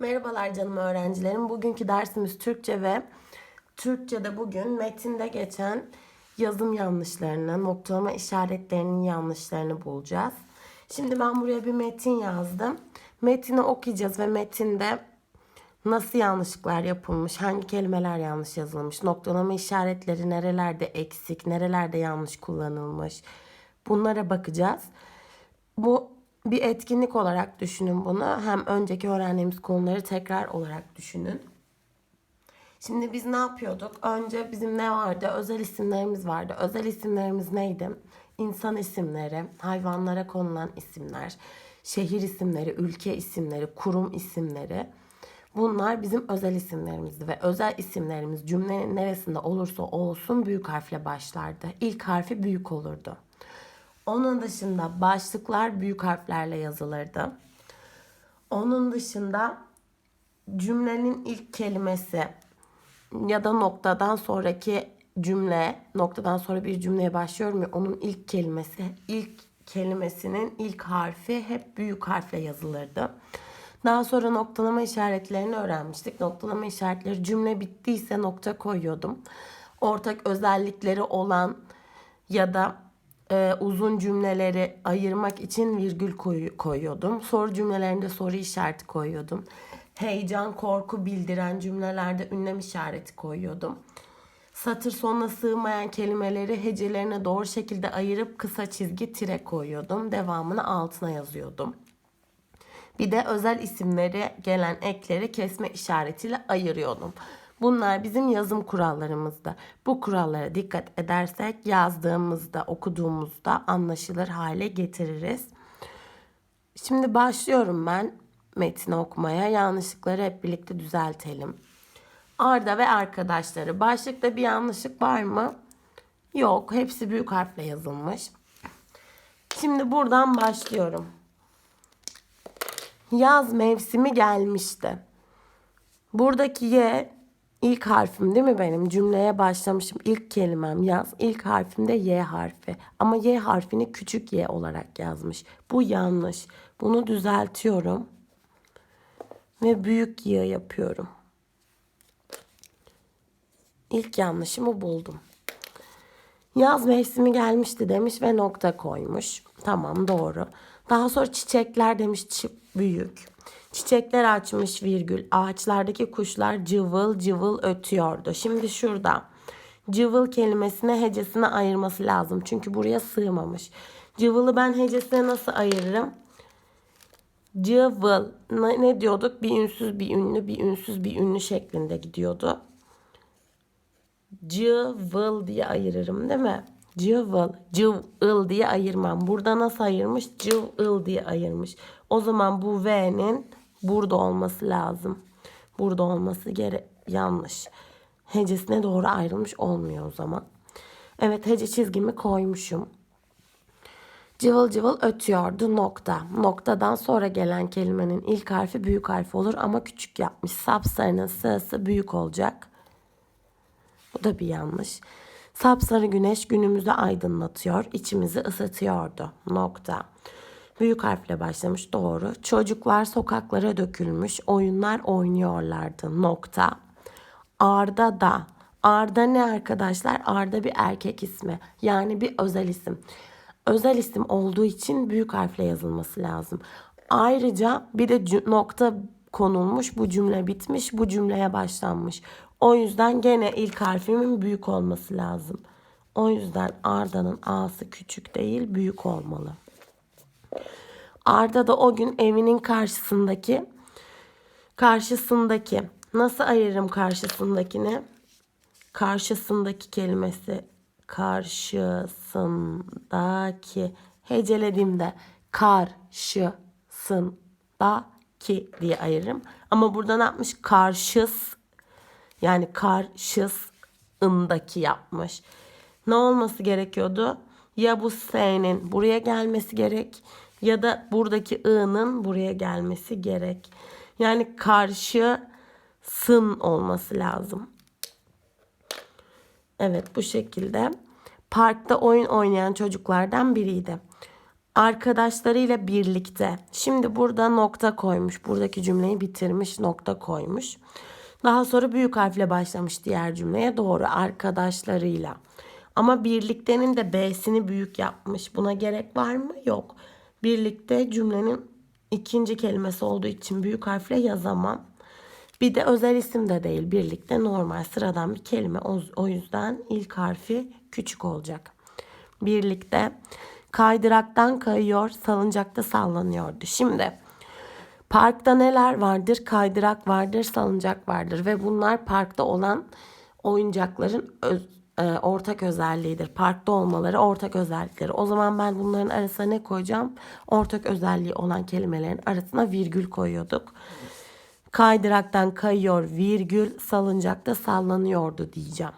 Merhabalar canım öğrencilerim. Bugünkü dersimiz Türkçe ve Türkçe'de bugün metinde geçen yazım yanlışlarını, noktalama işaretlerinin yanlışlarını bulacağız. Şimdi ben buraya bir metin yazdım. Metini okuyacağız ve metinde nasıl yanlışlıklar yapılmış, hangi kelimeler yanlış yazılmış, noktalama işaretleri nerelerde eksik, nerelerde yanlış kullanılmış bunlara bakacağız. Bu bir etkinlik olarak düşünün bunu. Hem önceki öğrendiğimiz konuları tekrar olarak düşünün. Şimdi biz ne yapıyorduk? Önce bizim ne vardı? Özel isimlerimiz vardı. Özel isimlerimiz neydi? İnsan isimleri, hayvanlara konulan isimler, şehir isimleri, ülke isimleri, kurum isimleri. Bunlar bizim özel isimlerimizdi ve özel isimlerimiz cümlenin neresinde olursa olsun büyük harfle başlardı. İlk harfi büyük olurdu. Onun dışında başlıklar büyük harflerle yazılırdı. Onun dışında cümlenin ilk kelimesi ya da noktadan sonraki cümle, noktadan sonra bir cümleye başlıyorum ya onun ilk kelimesi, ilk kelimesinin ilk harfi hep büyük harfle yazılırdı. Daha sonra noktalama işaretlerini öğrenmiştik. Noktalama işaretleri cümle bittiyse nokta koyuyordum. Ortak özellikleri olan ya da e, uzun cümleleri ayırmak için virgül koy, koyuyordum. Soru cümlelerinde soru işareti koyuyordum. Heyecan, korku bildiren cümlelerde ünlem işareti koyuyordum. Satır sonuna sığmayan kelimeleri hecelerine doğru şekilde ayırıp kısa çizgi tire koyuyordum. Devamını altına yazıyordum. Bir de özel isimleri gelen ekleri kesme işaretiyle ayırıyordum. Bunlar bizim yazım kurallarımızda. Bu kurallara dikkat edersek yazdığımızda, okuduğumuzda anlaşılır hale getiririz. Şimdi başlıyorum ben metni okumaya. Yanlışlıkları hep birlikte düzeltelim. Arda ve arkadaşları. Başlıkta bir yanlışlık var mı? Yok. Hepsi büyük harfle yazılmış. Şimdi buradan başlıyorum. Yaz mevsimi gelmişti. Buradaki Y ilk harfim değil mi benim? Cümleye başlamışım. İlk kelimem yaz. İlk harfim de Y harfi. Ama Y harfini küçük Y olarak yazmış. Bu yanlış. Bunu düzeltiyorum. Ve büyük Y yapıyorum. İlk yanlışımı buldum. Yaz mevsimi gelmişti demiş ve nokta koymuş. Tamam doğru. Daha sonra çiçekler demiş çi- büyük. Çiçekler açmış virgül. Ağaçlardaki kuşlar cıvıl cıvıl ötüyordu. Şimdi şurada cıvıl kelimesine hecesine ayırması lazım. Çünkü buraya sığmamış. Cıvılı ben hecesine nasıl ayırırım? Cıvıl. Ne, ne diyorduk? Bir ünsüz bir ünlü, bir ünsüz bir ünlü şeklinde gidiyordu. Cıvıl diye ayırırım değil mi? Cıvıl, cıvıl diye ayırmam. Burada nasıl ayırmış? Cıvıl diye ayırmış. O zaman bu V'nin burada olması lazım. Burada olması gere yanlış. Hecesine doğru ayrılmış olmuyor o zaman. Evet hece çizgimi koymuşum. Cıvıl cıvıl ötüyordu nokta. Noktadan sonra gelen kelimenin ilk harfi büyük harf olur ama küçük yapmış. Sapsarının sırası büyük olacak. Bu da bir yanlış. Sapsarı güneş günümüzü aydınlatıyor, içimizi ısıtıyordu. Nokta. Büyük harfle başlamış doğru. Çocuklar sokaklara dökülmüş, oyunlar oynuyorlardı. Nokta. Arda da. Arda ne arkadaşlar? Arda bir erkek ismi. Yani bir özel isim. Özel isim olduğu için büyük harfle yazılması lazım. Ayrıca bir de nokta konulmuş. Bu cümle bitmiş. Bu cümleye başlanmış. O yüzden gene ilk harfimin büyük olması lazım. O yüzden Arda'nın A'sı küçük değil büyük olmalı. Arda da o gün evinin karşısındaki karşısındaki nasıl ayırırım karşısındakini? Karşısındaki kelimesi karşısındaki hecelediğimde karşısındaki diye ayırırım. Ama burada ne yapmış? Karşıs yani karşısındaki yapmış. Ne olması gerekiyordu? Ya bu S'nin buraya gelmesi gerek ya da buradaki I'nın buraya gelmesi gerek. Yani karşısın olması lazım. Evet bu şekilde. Parkta oyun oynayan çocuklardan biriydi. Arkadaşlarıyla birlikte. Şimdi burada nokta koymuş. Buradaki cümleyi bitirmiş, nokta koymuş. Daha sonra büyük harfle başlamış diğer cümleye. Doğru. Arkadaşlarıyla. Ama birliktenin de B'sini büyük yapmış. Buna gerek var mı? Yok. Birlikte cümlenin ikinci kelimesi olduğu için büyük harfle yazamam. Bir de özel isim de değil. Birlikte normal sıradan bir kelime. O, yüzden ilk harfi küçük olacak. Birlikte kaydıraktan kayıyor, salıncakta sallanıyordu. Şimdi parkta neler vardır? Kaydırak vardır, salıncak vardır ve bunlar parkta olan oyuncakların öz, e, ortak özelliğidir. Parkta olmaları ortak özellikleri. O zaman ben bunların arasına ne koyacağım? Ortak özelliği olan kelimelerin arasına virgül koyuyorduk. Kaydıraktan kayıyor virgül salıncakta sallanıyordu diyeceğim.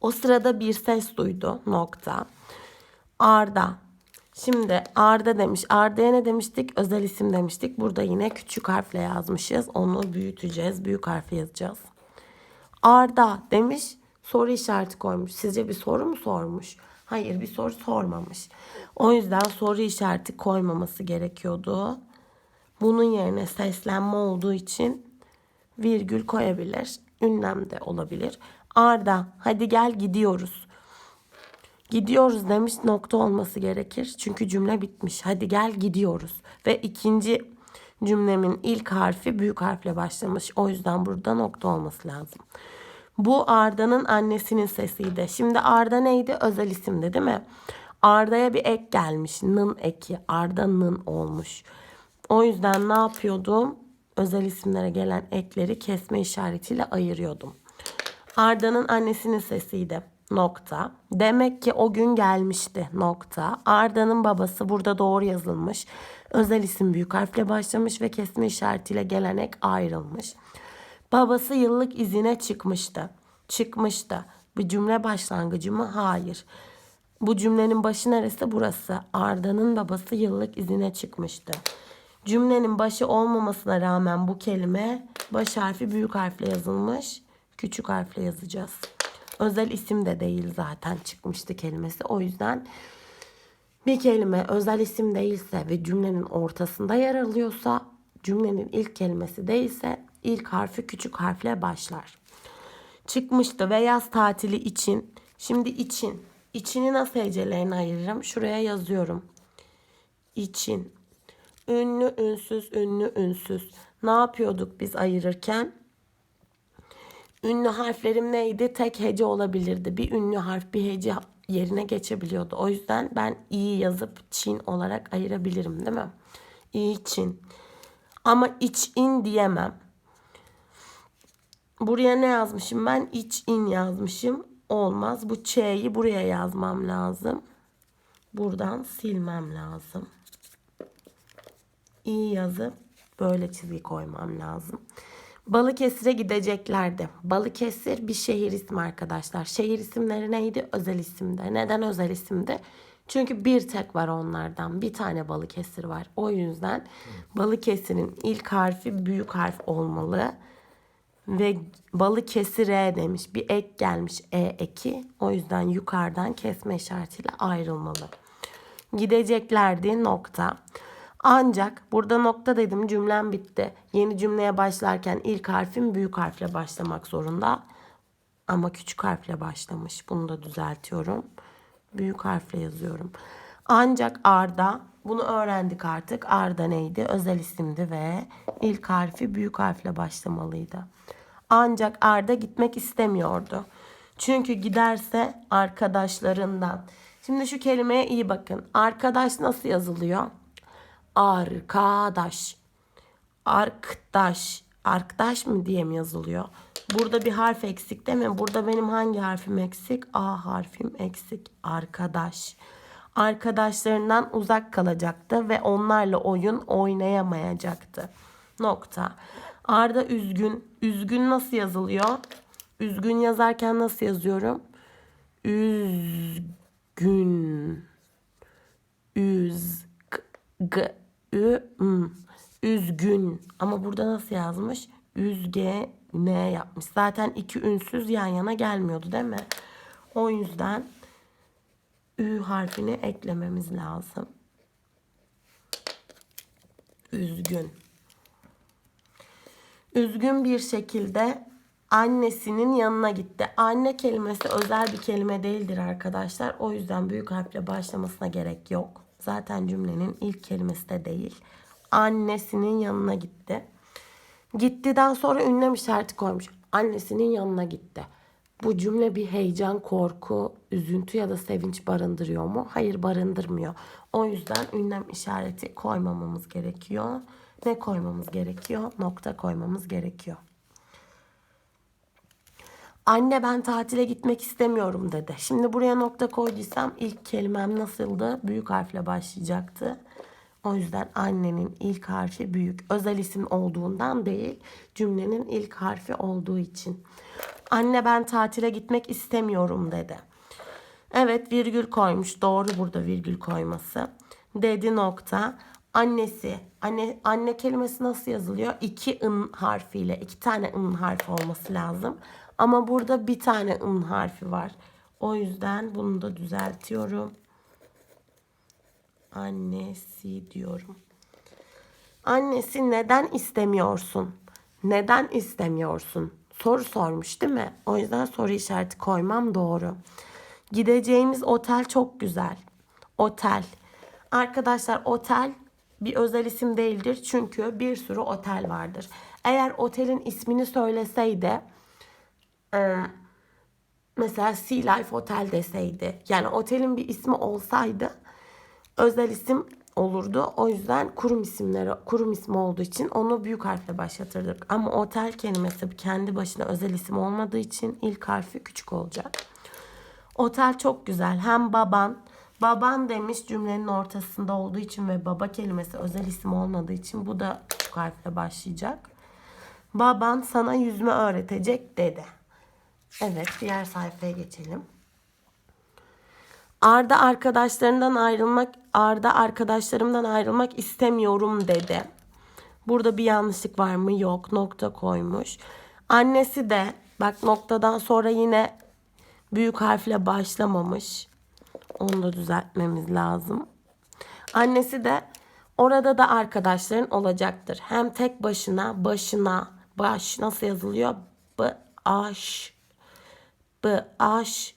O sırada bir ses duydu nokta. Arda. Şimdi Arda demiş. Arda'ya ne demiştik? Özel isim demiştik. Burada yine küçük harfle yazmışız. Onu büyüteceğiz. Büyük harfle yazacağız. Arda demiş. Soru işareti koymuş. Sizce bir soru mu sormuş? Hayır bir soru sormamış. O yüzden soru işareti koymaması gerekiyordu. Bunun yerine seslenme olduğu için virgül koyabilir. Ünlem de olabilir. Arda hadi gel gidiyoruz. Gidiyoruz demiş nokta olması gerekir. Çünkü cümle bitmiş. Hadi gel gidiyoruz. Ve ikinci cümlemin ilk harfi büyük harfle başlamış. O yüzden burada nokta olması lazım. Bu Arda'nın annesinin sesiydi. Şimdi Arda neydi? Özel isimdi değil mi? Arda'ya bir ek gelmiş. Nın eki. Arda'nın olmuş. O yüzden ne yapıyordum? Özel isimlere gelen ekleri kesme işaretiyle ayırıyordum. Arda'nın annesinin sesiydi. Nokta. Demek ki o gün gelmişti. Nokta. Arda'nın babası burada doğru yazılmış. Özel isim büyük harfle başlamış ve kesme işaretiyle gelen ek ayrılmış. Babası yıllık izine çıkmıştı. Çıkmıştı. Bu cümle başlangıcı mı? Hayır. Bu cümlenin başı neresi? Burası. Arda'nın babası yıllık izine çıkmıştı. Cümlenin başı olmamasına rağmen bu kelime baş harfi büyük harfle yazılmış. Küçük harfle yazacağız. Özel isim de değil zaten çıkmıştı kelimesi. O yüzden bir kelime özel isim değilse ve cümlenin ortasında yer alıyorsa cümlenin ilk kelimesi değilse ilk harfi küçük harfle başlar. Çıkmıştı ve yaz tatili için. Şimdi için. İçini nasıl hecelerini ayırırım? Şuraya yazıyorum. İçin. Ünlü, ünsüz, ünlü, ünsüz. Ne yapıyorduk biz ayırırken? Ünlü harflerim neydi? Tek hece olabilirdi. Bir ünlü harf bir hece yerine geçebiliyordu. O yüzden ben iyi yazıp Çin olarak ayırabilirim değil mi? İyi Çin. Ama iç in diyemem. Buraya ne yazmışım ben? İç in yazmışım. Olmaz. Bu ç'yi buraya yazmam lazım. Buradan silmem lazım. İyi yazıp böyle çizgi koymam lazım. Balıkesir'e gideceklerdi. Balıkesir bir şehir ismi arkadaşlar. Şehir isimleri neydi? Özel isimde. Neden özel isimde? Çünkü bir tek var onlardan. Bir tane Balıkesir var. O yüzden Balıkesir'in ilk harfi büyük harf olmalı. Ve Balıkesir'e demiş. Bir ek gelmiş E eki. O yüzden yukarıdan kesme işaretiyle ayrılmalı. Gideceklerdi nokta. Ancak burada nokta dedim cümlem bitti. Yeni cümleye başlarken ilk harfim büyük harfle başlamak zorunda. Ama küçük harfle başlamış. Bunu da düzeltiyorum. Büyük harfle yazıyorum. Ancak Arda bunu öğrendik artık. Arda neydi? Özel isimdi ve ilk harfi büyük harfle başlamalıydı. Ancak Arda gitmek istemiyordu. Çünkü giderse arkadaşlarından. Şimdi şu kelimeye iyi bakın. Arkadaş nasıl yazılıyor? Arkadaş. Arkadaş. Arkadaş mı diye mi yazılıyor? Burada bir harf eksik değil mi? Burada benim hangi harfim eksik? A harfim eksik. Arkadaş. Arkadaşlarından uzak kalacaktı ve onlarla oyun oynayamayacaktı. Nokta. Arda üzgün. Üzgün nasıl yazılıyor? Üzgün yazarken nasıl yazıyorum? Üzgün. Üz. G. Ü. M. Üzgün. Ama burada nasıl yazmış? Üzge. Ne yapmış? Zaten iki ünsüz yan yana gelmiyordu değil mi? O yüzden Ü harfini eklememiz lazım. Üzgün. Üzgün bir şekilde annesinin yanına gitti. Anne kelimesi özel bir kelime değildir arkadaşlar. O yüzden büyük harfle başlamasına gerek yok. Zaten cümlenin ilk kelimesi de değil. Annesinin yanına gitti. Gittiden sonra ünlem işareti koymuş. Annesinin yanına gitti. Bu cümle bir heyecan, korku, üzüntü ya da sevinç barındırıyor mu? Hayır barındırmıyor. O yüzden ünlem işareti koymamamız gerekiyor. Ne koymamız gerekiyor? Nokta koymamız gerekiyor. Anne ben tatile gitmek istemiyorum dedi. Şimdi buraya nokta koyduysam ilk kelimem nasıldı? Büyük harfle başlayacaktı. O yüzden annenin ilk harfi büyük. Özel isim olduğundan değil, cümlenin ilk harfi olduğu için. Anne ben tatile gitmek istemiyorum dedi. Evet virgül koymuş. Doğru burada virgül koyması. Dedi nokta. Annesi. Anne, anne kelimesi nasıl yazılıyor? İki ın harfiyle. iki tane ın harfi olması lazım. Ama burada bir tane ın harfi var. O yüzden bunu da düzeltiyorum. Annesi diyorum. Annesi neden istemiyorsun? Neden istemiyorsun? Soru sormuş değil mi? O yüzden soru işareti koymam doğru. Gideceğimiz otel çok güzel. Otel. Arkadaşlar otel bir özel isim değildir. Çünkü bir sürü otel vardır. Eğer otelin ismini söyleseydi e, mesela Sea Life Otel deseydi yani otelin bir ismi olsaydı özel isim olurdu. O yüzden kurum isimleri kurum ismi olduğu için onu büyük harfle başlatırdık. Ama otel kelimesi kendi başına özel isim olmadığı için ilk harfi küçük olacak. Otel çok güzel. Hem baban baban demiş cümlenin ortasında olduğu için ve baba kelimesi özel isim olmadığı için bu da küçük harfle başlayacak. Baban sana yüzme öğretecek dedi. Evet diğer sayfaya geçelim. Arda arkadaşlarından ayrılmak, Arda arkadaşlarımdan ayrılmak istemiyorum dedi. Burada bir yanlışlık var mı? Yok. Nokta koymuş. Annesi de bak noktadan sonra yine büyük harfle başlamamış. Onu da düzeltmemiz lazım. Annesi de orada da arkadaşların olacaktır. Hem tek başına, başına, baş nasıl yazılıyor? B, aş, b, aş.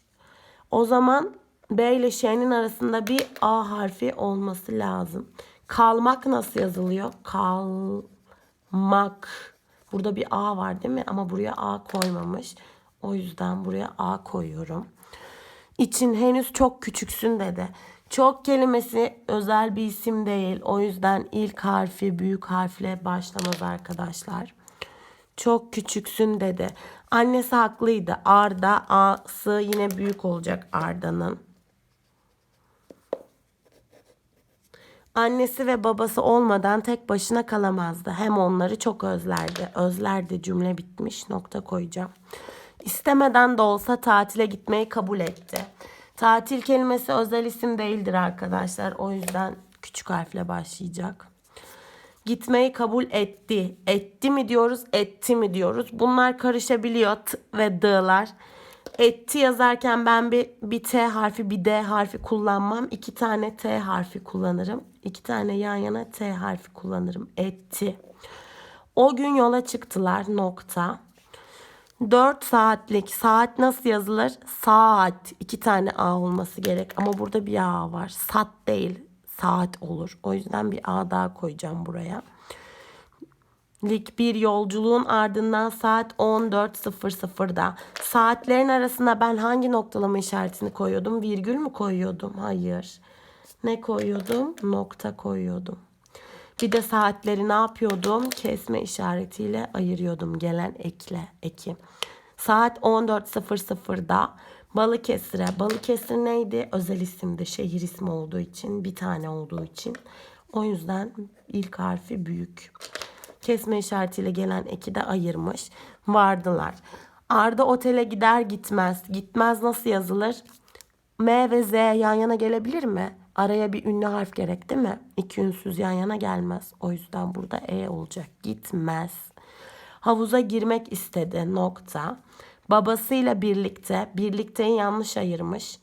O zaman B ile Ş'nin arasında bir A harfi olması lazım. Kalmak nasıl yazılıyor? Kalmak. Burada bir A var değil mi? Ama buraya A koymamış. O yüzden buraya A koyuyorum. İçin henüz çok küçüksün dedi. Çok kelimesi özel bir isim değil. O yüzden ilk harfi büyük harfle başlamaz arkadaşlar. Çok küçüksün dedi. Annesi haklıydı. Arda A'sı yine büyük olacak Arda'nın. Annesi ve babası olmadan tek başına kalamazdı. Hem onları çok özlerdi. Özlerdi cümle bitmiş. Nokta koyacağım. İstemeden de olsa tatile gitmeyi kabul etti. Tatil kelimesi özel isim değildir arkadaşlar. O yüzden küçük harfle başlayacak. Gitmeyi kabul etti. Etti mi diyoruz, etti mi diyoruz. Bunlar karışabiliyor t ve d'lar. Etti yazarken ben bir, bir T harfi bir D harfi kullanmam. İki tane T harfi kullanırım. İki tane yan yana T harfi kullanırım. Etti. O gün yola çıktılar nokta. 4 saatlik saat nasıl yazılır? Saat. iki tane A olması gerek. Ama burada bir A var. Sat değil. Saat olur. O yüzden bir A daha koyacağım buraya lik bir yolculuğun ardından saat 14.00'da. Saatlerin arasında ben hangi noktalama işaretini koyuyordum? Virgül mü koyuyordum? Hayır. Ne koyuyordum? Nokta koyuyordum. Bir de saatleri ne yapıyordum? Kesme işaretiyle ayırıyordum gelen ekle, eki. Saat 14.00'da Balıkesir'e. Balıkesir neydi? Özel isimdi. Şehir ismi olduğu için, bir tane olduğu için. O yüzden ilk harfi büyük kesme işaretiyle gelen eki de ayırmış. Vardılar. Arda otele gider gitmez. Gitmez nasıl yazılır? M ve Z yan yana gelebilir mi? Araya bir ünlü harf gerek değil mi? İki ünsüz yan yana gelmez. O yüzden burada E olacak. Gitmez. Havuza girmek istedi. Nokta. Babasıyla birlikte. Birlikteyi yanlış ayırmış.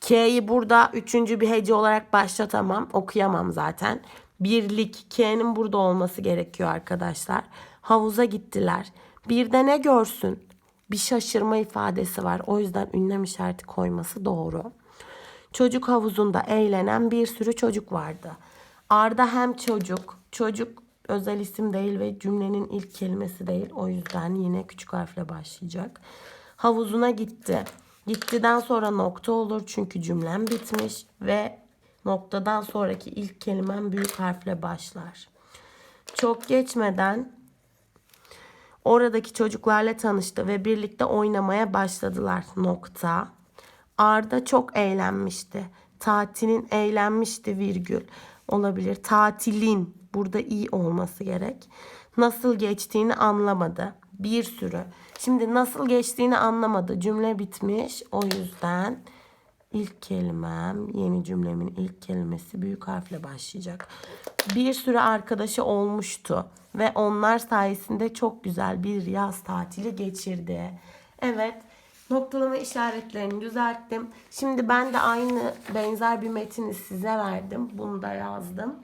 K'yi burada üçüncü bir hece olarak başlatamam. Okuyamam zaten. Birlik. K'nin burada olması gerekiyor arkadaşlar. Havuza gittiler. Bir de ne görsün? Bir şaşırma ifadesi var. O yüzden ünlem işareti koyması doğru. Çocuk havuzunda eğlenen bir sürü çocuk vardı. Arda hem çocuk, çocuk özel isim değil ve cümlenin ilk kelimesi değil. O yüzden yine küçük harfle başlayacak. Havuzuna gitti. Gittiden sonra nokta olur çünkü cümlem bitmiş ve noktadan sonraki ilk kelimem büyük harfle başlar. Çok geçmeden oradaki çocuklarla tanıştı ve birlikte oynamaya başladılar. Nokta. Arda çok eğlenmişti. Tatilin eğlenmişti virgül olabilir. Tatilin burada iyi olması gerek. Nasıl geçtiğini anlamadı. Bir sürü. Şimdi nasıl geçtiğini anlamadı. Cümle bitmiş. O yüzden ilk kelimem, yeni cümlemin ilk kelimesi büyük harfle başlayacak. Bir sürü arkadaşı olmuştu ve onlar sayesinde çok güzel bir yaz tatili geçirdi. Evet, noktalama işaretlerini düzelttim. Şimdi ben de aynı benzer bir metini size verdim. Bunu da yazdım.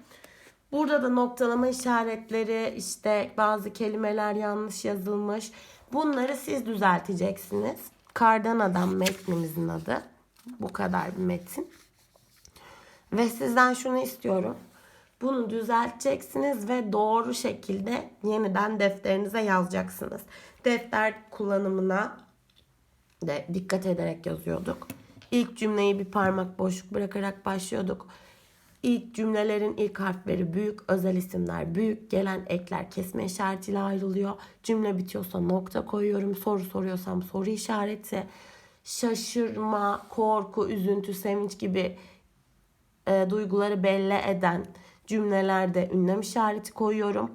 Burada da noktalama işaretleri işte bazı kelimeler yanlış yazılmış. Bunları siz düzelteceksiniz. Kardan Adam metnimizin adı. Bu kadar bir metin. Ve sizden şunu istiyorum. Bunu düzelteceksiniz ve doğru şekilde yeniden defterinize yazacaksınız. Defter kullanımına de dikkat ederek yazıyorduk. İlk cümleyi bir parmak boşluk bırakarak başlıyorduk. İlk cümlelerin ilk harfleri büyük, özel isimler büyük, gelen ekler kesme işaretiyle ayrılıyor. Cümle bitiyorsa nokta koyuyorum. Soru soruyorsam soru işareti. Şaşırma, korku, üzüntü, sevinç gibi e, duyguları belli eden cümlelerde ünlem işareti koyuyorum.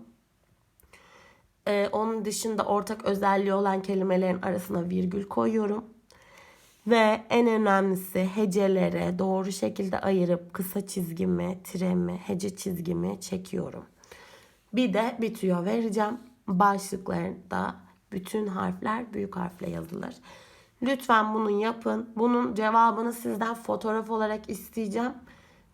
E, onun dışında ortak özelliği olan kelimelerin arasına virgül koyuyorum. Ve en önemlisi hecelere doğru şekilde ayırıp kısa çizgimi, tiremi, hece çizgimi çekiyorum. Bir de bitiyor vereceğim. Başlıklarında bütün harfler büyük harfle yazılır. Lütfen bunu yapın. Bunun cevabını sizden fotoğraf olarak isteyeceğim.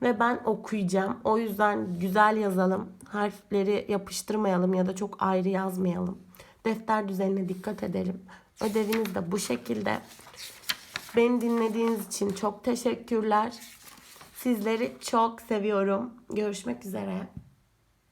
Ve ben okuyacağım. O yüzden güzel yazalım. Harfleri yapıştırmayalım ya da çok ayrı yazmayalım. Defter düzenine dikkat edelim. Ödeviniz de bu şekilde. Beni dinlediğiniz için çok teşekkürler. Sizleri çok seviyorum. Görüşmek üzere.